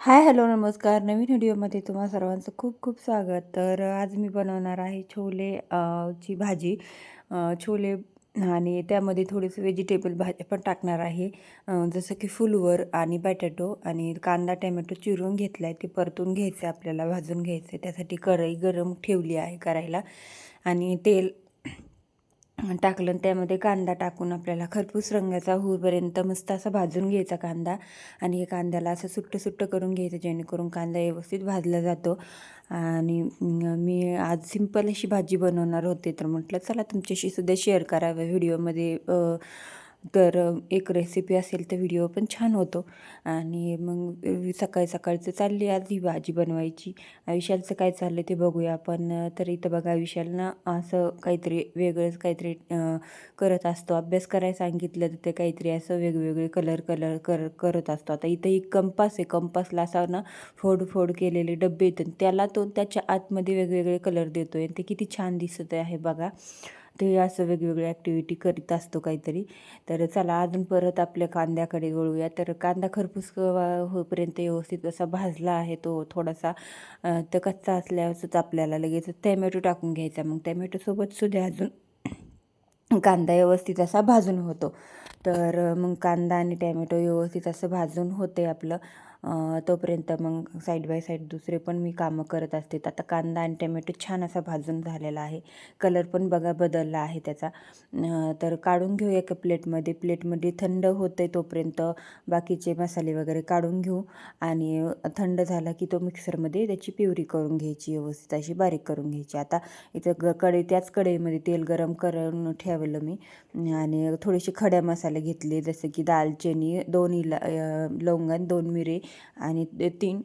Hi hello नमस्कार. नवीन व्हिडिओमध्ये तुम्हा सर्वांचं खूप खूप स्वागत. तर आज मी बनवणार आहे छोले ची भाजी. छोले आणि त्यामध्ये थोडेसे व्हेजिटेबल भाजी पण टाकणार आहे. जसं की फुलवर आणि बॅटॅटो आणि कांदा टॅमॅटो चिरून घेतला आहे ते परतून घ्यायचं आहे आपल्याला भाजून घ्यायचं आहे. त्यासाठी कढई गरम ठेवली आहे करायला. आणि तेल टाकलं आणि त्यामध्ये कांदा टाकून आपल्याला खरपूस रंगाचा होईपर्यंत मस्त असा भाजून घ्यायचा कांदा. आणि हे कांद्याला असं सुट्टं सुट्टं करून घ्यायचं जेणेकरून कांदा व्यवस्थित भाजला जातो. आणि मी आज सिंपल अशी भाजी बनवणार होते. तर म्हटलं चला तुमच्याशी सुद्धा शेअर करावं. व्हिडिओमध्ये तर एक रेसिपी असेल तर व्हिडिओ पण छान होतो. आणि मग सकाळी सकाळचं चालली आज ही भाजी बनवायची. विशालचं काय चाललं ते बघूया. आपण तर इथं बघा विशालनं असं काहीतरी वेगळंच काहीतरी करत असतो. अभ्यास करायला सांगितलं तर ते काहीतरी असं वेगवेगळे कलर कलर कर करत असतो. आता इथं एक कंपास आहे. कंपासला असा ना फोड फोड केलेले डब्बे येतात. त्याला तो त्याच्या आतमध्ये वेगवेगळे कलर देतो आणि ते किती छान दिसत आहे बघा. ते असं वेगवेगळ्या ॲक्टिव्हिटी करीत असतो काहीतरी. तर चला अजून परत आपल्या कांद्याकडे वळूया. तर कांदा खरपूस होईपर्यंत व्यवस्थित असा भाजला आहे तो थोडासा. तर कच्चा असल्यावरच आपल्याला लगेच टॅमॅटो टाकून घ्यायचा. मग टॅमॅटोसोबत सुद्धा अजून कांदा व्यवस्थित असा भाजून होतो. तर मग कांदा आणि टॅमॅटो व्यवस्थित असं भाजून होते आपलं. तोपर्यंत मग साईड बाय साईड दुसरे पण मी कामं करत असते. आता कांदा आणि टमॅटो छान असा भाजून झालेला आहे. कलर पण बघा बदलला आहे त्याचा. तर काढून घेऊ एका प्लेटमध्ये प्लेटमध्ये थंड होते तोपर्यंत बाकीचे मसाले वगैरे काढून घेऊ. आणि थंड झाला की तो मिक्सरमध्ये त्याची प्युरी करून घ्यायची व्यवस्थित अशी बारीक करून घ्यायची. आता इथं ग कढई त्याच कढईमध्ये तेल गरम करून ठेवलं मी. आणि थोडेसे खड्या मसाले घेतले. जसं की दालचिनी दोन इला लवंगन दोन मिरे. आणि तीन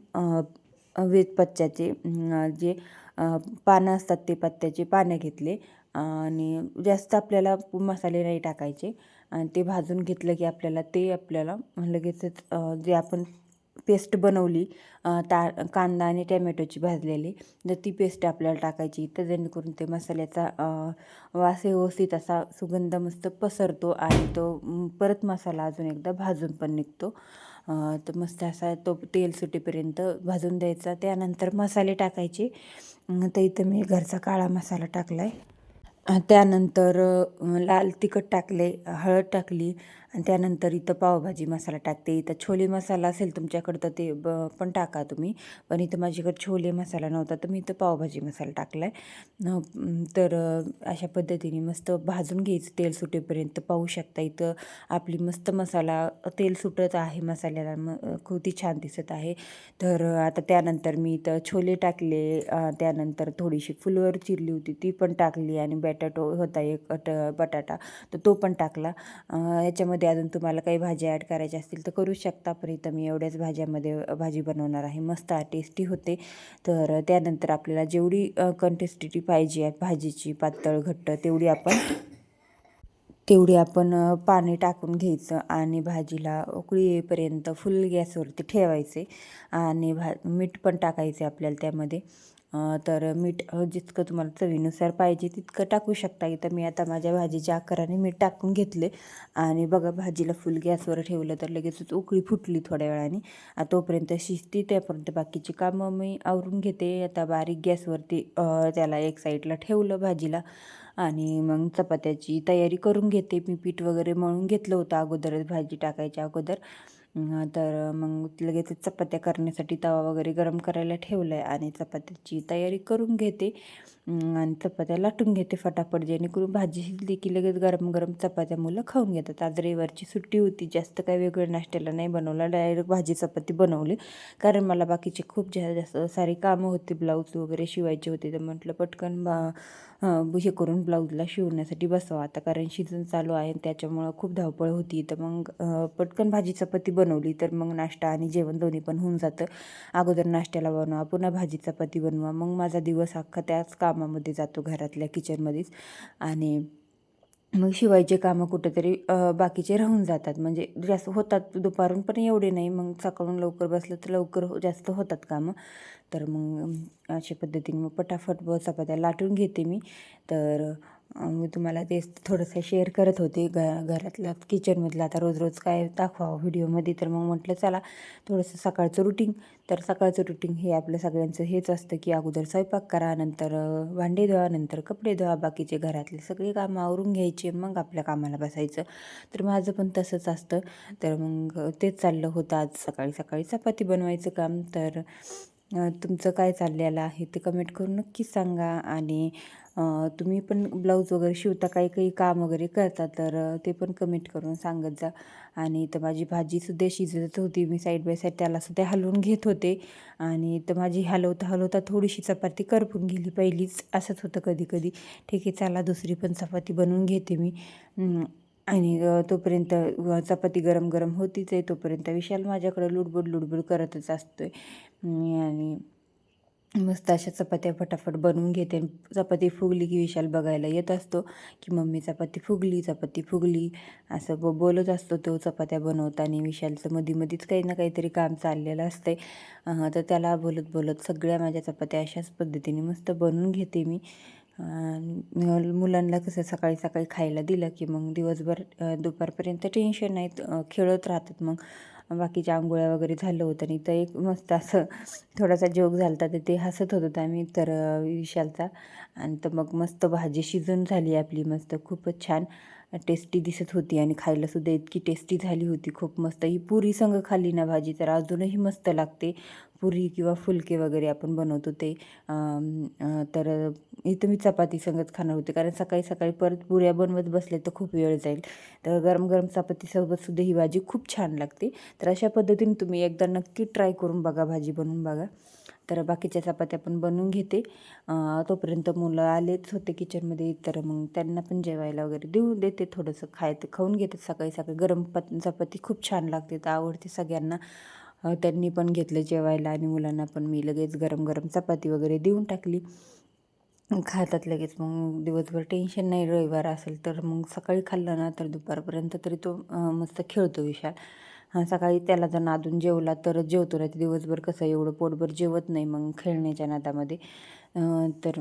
वेतपत्त्याचे जे पानं असतात ते पत्त्याचे पानं घेतले. आणि जास्त आपल्याला मसाले नाही टाकायचे. आणि ते भाजून घेतलं की आपल्याला ते आपल्याला लगेचच जे आपण पेस्ट बनवली ता कांदा आणि टॅमॅटोची भाजलेली तर ती पेस्ट आपल्याला टाकायची. तर जेणेकरून ते मसाल्याचा वास व्यवस्थित असा सुगंध मस्त पसरतो आणि तो परत मसाला अजून एकदा भाजून पण निघतो. तर मस्त असा तो तेल सुटेपर्यंत भाजून द्यायचा. त्यानंतर मसाले टाकायचे. तर इथं मी घरचा काळा मसाला टाकला आहे त्यानंतर लाल तिखट टाकले हळद टाकली आणि त्यानंतर इथं पावभाजी मसाला टाकते. इथं छोले मसाला असेल तुमच्याकडं तर ते ब पण टाका तुम्ही. पण इथं माझ्याकडे छोले मसाला नव्हता तर मी इथं पावभाजी मसाला टाकला आहे तर अशा पद्धतीने मस्त भाजून घ्यायचं तेल सुटेपर्यंत. पाहू शकता इथं आपली मस्त मसाला तेल सुटत आहे मसाल्याला म खूप छान दिसत आहे. तर आता त्यानंतर मी इथं छोले टाकले. त्यानंतर थोडीशी फुलवर चिरली होती ती पण टाकली आणि बॅटाटो होता एक बटाटा तर तो पण टाकला. याच्यामध्ये त्याच्यामध्ये अजून तुम्हाला काही भाज्या ॲड करायच्या असतील तर करू शकता. पण इथं मी एवढ्याच भाज्यामध्ये भाजी बनवणार आहे. मस्त टेस्टी होते. तर त्यानंतर आपल्याला जेवढी कंटेस्टिटी पाहिजे आहे भाजीची पातळ घट्ट तेवढी आपण तेवढी आपण पाणी टाकून घ्यायचं आणि भाजीला उकळी येईपर्यंत फुल गॅसवरती ठेवायचे आणि भा मीठ पण टाकायचे आपल्याला त्यामध्ये. तर मीठ जितकं तुम्हाला चवीनुसार पाहिजे तितकं टाकू शकता. इथं मी आता माझ्या भाजीच्या आकाराने मीठ टाकून घेतले. आणि बघा भाजीला फुल गॅसवर ठेवलं तर लगेचच उकळी फुटली थोड्या वेळाने. तोपर्यंत शिजती त्यापर्यंत बाकीची कामं मी आवरून घेते. आता बारीक गॅसवरती त्याला एक साईडला ठेवलं भाजीला. आणि मग चपात्याची तयारी करून घेते. मी पीठ वगैरे मळून घेतलं होतं अगोदरच भाजी टाकायच्या अगोदर. तर मग लगेच चपात्या करण्यासाठी तवा वगैरे गरम करायला ठेवलं आहे आणि चपात्याची तयारी करून घेते. आणि चपात्या लाटून घेते फटाफट जेणेकरून भाजी शिजली की लगेच गरम गरम चपात्या मुलं खाऊन घेतात. आज रविवारची सुट्टी होती जास्त काही वेगळं नाश्त्याला नाही बनवला डायरेक्ट भाजी चपाती बनवली. कारण मला बाकीचे खूप जास्त सारी कामं होती ब्लाऊज वगैरे शिवायचे होते तर म्हटलं पटकन बा हे करून ब्लाऊजला शिवण्यासाठी बसवा. आता कारण सीझन चालू आहे त्याच्यामुळं खूप धावपळ होती. तर मग पटकन भाजी चपाती बनवली तर मग नाश्ता आणि जेवण दोन्ही पण होऊन जातं. अगोदर नाश्त्याला बनवा पुन्हा भाजी चपाती बनवा. मग माझा दिवस अख्खा त्याच काम कामामध्ये जातो घरातल्या किचनमध्येच. आणि मग शिवायचे कामं कुठेतरी बाकीचे राहून जातात. म्हणजे जास्त होतात दुपारून पण एवढे नाही. मग सकाळून लवकर बसलं तर लवकर हो, जास्त होतात कामं. तर मग अशा पद्धतीने मग पटाफट चपात्या लाटून घेते मी. तर मी तुम्हाला तेच थोडंसं शेअर करत होते घ घरातलं किचनमधलं आता रोज रोज काय दाखवावं व्हिडिओमध्ये तर मग म्हटलं चला थोडंसं सकाळचं रुटीन तर सकाळचं रुटीन हे आपलं सगळ्यांचं हेच असतं की अगोदर स्वयंपाक करा नंतर भांडे धुवा नंतर कपडे धुवा. बाकीचे घरातले सगळे कामं आवरून घ्यायचे मग आपल्या कामाला बसायचं. तर माझं पण तसंच असतं. तर मग तेच चाललं होतं. आज सकाळी सकाळी चपाती बनवायचं काम. तर तुमचं काय चाललेलं आहे ते कमेंट करून नक्कीच सांगा. आणि तुम्ही पण ब्लाऊज वगैरे शिवता काही काही काम वगैरे करता तर ते पण कमेंट करून सांगत जा. आणि तर माझी भाजीसुद्धा शिजत होती मी साईड बाय साईड त्यालासुद्धा हलवून घेत होते. आणि तर माझी हलवता हलवता थोडीशी चपाती करपून गेली पहिलीच असंच होतं कधी कधी ठीक आहे चला दुसरी पण चपाती बनवून घेते मी. आणि तोपर्यंत चपाती गरम गरम होतीच आहे तोपर्यंत विशाल माझ्याकडं लुडबुड लुडबुड करतच असतो आहे आणि मस्त अशा चपात्या फटाफट बनवून घेते चपाती फुगली की विशाल बघायला येत असतो की मम्मी चपाती फुगली चपाती फुगली. असं ब बोलत असतो तो चपात्या बनवताना. विशालचं मध्ये मध्येच काही ना काहीतरी काम चाललेलं असते तर त्याला बोलत बोलत सगळ्या माझ्या चपात्या अशाच पद्धतीने मस्त बनवून घेते मी. मुलांना कसं सकाळी सकाळी खायला दिलं की मग दिवसभर दुपारपर्यंत टेन्शन नाहीत. खेळत राहतात मग. बाकीच्या आंघोळ्या वगैरे झालं होतं आणि तर एक मस्त असं थोडासा जोक झाला होता तर ते हसत होत होतं आम्ही तर विशालचा. आणि तर मग मस्त भाजी शिजून झाली आपली मस्त. खूपच छान टेस्टी दिसत होती आणि खायलासुद्धा इतकी टेस्टी झाली होती. खूप मस्त. ही पुरी संग खाल्ली ना भाजी तर अजूनही मस्त लागते. पुरी किंवा फुलके वगैरे आपण बनवतो ते तर इथं मी चपाती संगत खाणार होते. कारण सकाळी सकाळी परत पुऱ्या बनवत बसले तर खूप वेळ जाईल. तर गरम गरम चपातीसोबत सुद्धा ही भाजी खूप छान लागते. तर अशा पद्धतीने तुम्ही एकदा नक्की ट्राय करून बघा भाजी बनवून बघा. तर बाकीच्या चपात्या पण बनवून घेते. तोपर्यंत मुलं आलेच होते किचनमध्ये तर मग त्यांना पण जेवायला वगैरे देऊन देते. थोडंसं खायचं खाऊन घेते सकाळी सकाळी. गरम पत चपाती खूप छान लागते तर आवडते सगळ्यांना. त्यांनी पण घेतलं जेवायला आणि मुलांना पण मी लगेच गरम गरम चपाती वगैरे देऊन टाकली. खातात लगेच. मग दिवसभर टेन्शन नाही रविवार असेल तर मग सकाळी खाल्लं ना तर दुपारपर्यंत तरी तो मस्त खेळतो विशाल. हां सकाळी त्याला जर नादून जेवला तरच जेवतो नाही तर दिवसभर कसं एवढं पोटभर जेवत नाही मग खेळण्याच्या नादामध्ये. तर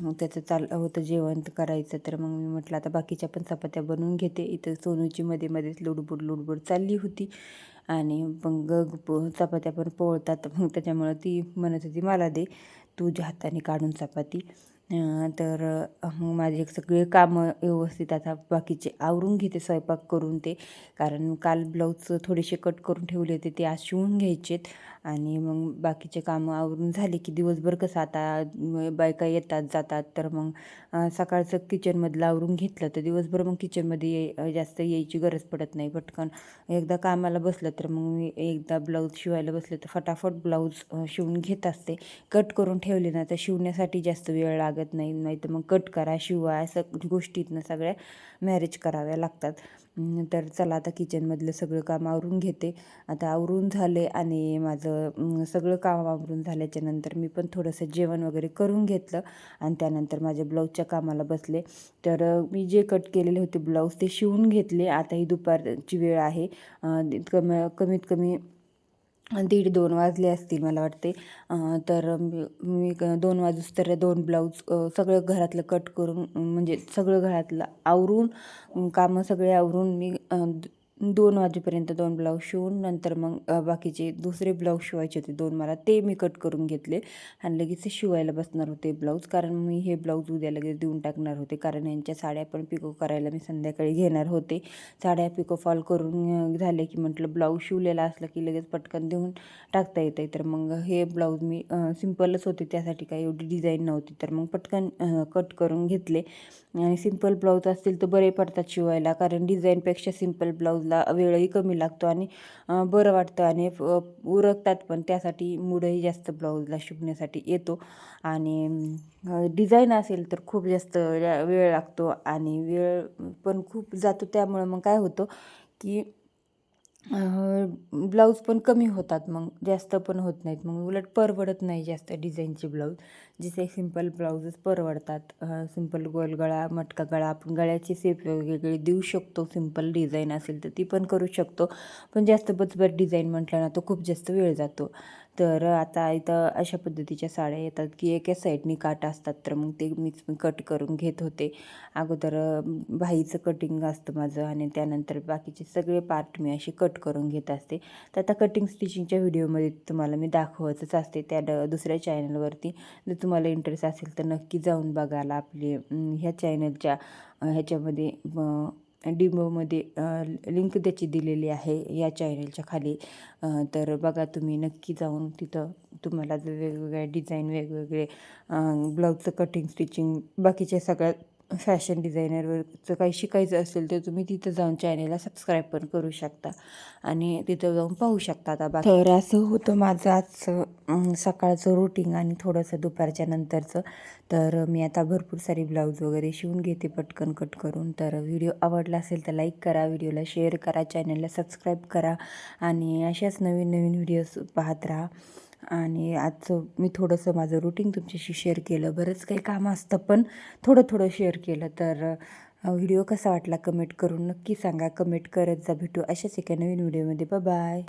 मग त्याचं चाल होतं जेवण करायचं. तर मग मी म्हटलं आता बाकीच्या पण चपात्या बनवून घेते. इथं सोनूची मध्ये मध्येच लुडबुड लुडबुड चालली होती. आणि मग प- चपात्या पण पोळतात. मग त्याच्यामुळं ती म्हणत होती मला दे तुझ्या हाताने काढून चपाती. तर मग माझे सगळे कामं व्यवस्थित आता बाकीचे आवरून घेते स्वयंपाक करून ते. कारण काल ब्लाऊज थोडेसे कट करून ठेवले होते ते आज शिवून घ्यायचेत. आणि मग बाकीचे कामं आवरून झाले की दिवसभर कसं आता बायका येतात जातात. तर मग सकाळचं किचनमधलं आवरून घेतलं तर दिवसभर मग किचनमध्ये ये जास्त यायची गरज पडत नाही. पटकन एकदा कामाला बसलं तर मग मी एकदा ब्लाऊज शिवायला बसले तर फटाफट ब्लाऊज शिवून घेत असते. कट करून ठेवले ना तर शिवण्यासाठी जास्त वेळ लागत नाही नाही तर मग कट करा शिवा असं गोष्टीतनं सगळ्या मॅरेज कराव्या लागतात. तर चला आता किचनमधलं सगळं काम आवरून घेते. आता आवरून झाले आणि माझं सगळं काम आवरून झाल्याच्यानंतर मी पण थोडंसं जेवण वगैरे करून घेतलं आणि त्यानंतर माझ्या ब्लाऊजच्या कामाला बसले. तर मी जे कट केलेले होते ब्लाऊज ते शिवून घेतले. आता ही दुपारची वेळ आहे. कम कमीत कमी दीड दोन वाजले असतील मला वाटते. तर मी क- दोन वाजूस तर दोन ब्लाऊज सगळं घरातलं कट करून म्हणजे सगळं घरातलं आवरून कामं सगळे आवरून मी दोन वाजेपर्यंत दोन ब्लाऊज शिवून नंतर मग बाकीचे दुसरे ब्लाऊज शिवायचे होते दोन मला ते मी कट करून घेतले आणि लगेच शिवायला बसणार होते ब्लाऊज. कारण मी हे ब्लाऊज उद्या लगेच देऊन टाकणार होते कारण यांच्या साड्या पण पिको करायला मी संध्याकाळी घेणार होते. साड्या पिको फॉल करून झाले की म्हटलं ब्लाऊज शिवलेला असलं की लगेच पटकन देऊन टाकता येते तर मग हे ब्लाऊज मी सिम्पलच होते त्यासाठी काही एवढी डिझाईन नव्हती. तर मग पटकन कट करून घेतले. आणि सिंपल ब्लाऊज असतील तर बरे पडतात शिवायला कारण डिझाईनपेक्षा सिंपल मधला वेळही कमी लागतो आणि बरं वाटतं आणि उरकतात पण. त्यासाठी मुडही जास्त ब्लाऊजला शिवण्यासाठी येतो. आणि डिझाईन असेल तर खूप जास्त वेळ लागतो आणि वेळ पण खूप जातो. त्यामुळं मग काय होतं की ब्लाऊज पण कमी होतात. मग जास्त पण होत नाहीत. मग उलट परवडत नाही जास्त डिझाईनचे ब्लाऊज. जसे सिंपल ब्लाऊजच परवडतात. सिंपल गोल गळा मटका गळा आपण गळ्याची सेप वेगवेगळी देऊ शकतो. सिंपल डिझाईन असेल तर ती पण करू शकतो. पण जास्त बचबट डिझाईन म्हटलं ना तो खूप जास्त वेळ जातो. तर आता इथं अशा पद्धतीच्या साड्या येतात की एका साईडनी काट असतात तर मग ते मीच कट करून घेत होते. अगोदर भाईचं कटिंग असतं माझं आणि त्यानंतर बाकीचे सगळे पार्ट मी असे कट करून घेत असते. तर आता कटिंग स्टिचिंगच्या व्हिडिओमध्ये तुम्हाला मी दाखवतच असते. त्या ड दुसऱ्या चॅनलवरती जर तुम्हाला इंटरेस्ट असेल तर नक्की जाऊन बघायला आपले ह्या चॅनलच्या ह्याच्यामध्ये डिमोमध्ये लिंक त्याची दिलेली आहे या चॅनलच्या खाली. तर बघा तुम्ही नक्की जाऊन तिथं तुम्हाला जर वेगवेगळ्या डिझाईन वेगवेगळे ब्लाऊजचं कटिंग स्टिचिंग बाकीच्या सगळ्या फॅशन डिझायनरवरचं काही शिकायचं असेल तर तुम्ही तिथं जाऊन चॅनेलला सबस्क्राईब पण करू शकता. आणि तिथं जाऊन पाहू शकता आता बाकी. तर असं होतं माझं आजचं सकाळचं रुटीन आणि थोडंसं दुपारच्या नंतरचं. तर मी आता भरपूर सारी ब्लाऊज वगैरे शिवून घेते पटकन कट करून. तर व्हिडिओ आवडला असेल तर लाईक करा व्हिडिओला शेअर करा चॅनलला सबस्क्राईब करा. आणि अशाच नवीन नवीन व्हिडिओज पाहत राहा. आणि आजचं मी थोडंसं माझं रुटीन तुमच्याशी शेअर केलं. बरंच काही काम असतं पण थोडं थोडं शेअर केलं. तर व्हिडिओ कसा वाटला कमेंट करून नक्की सांगा. कमेंट करत जा भेटू अशाच एका नवीन व्हिडिओमध्ये बाय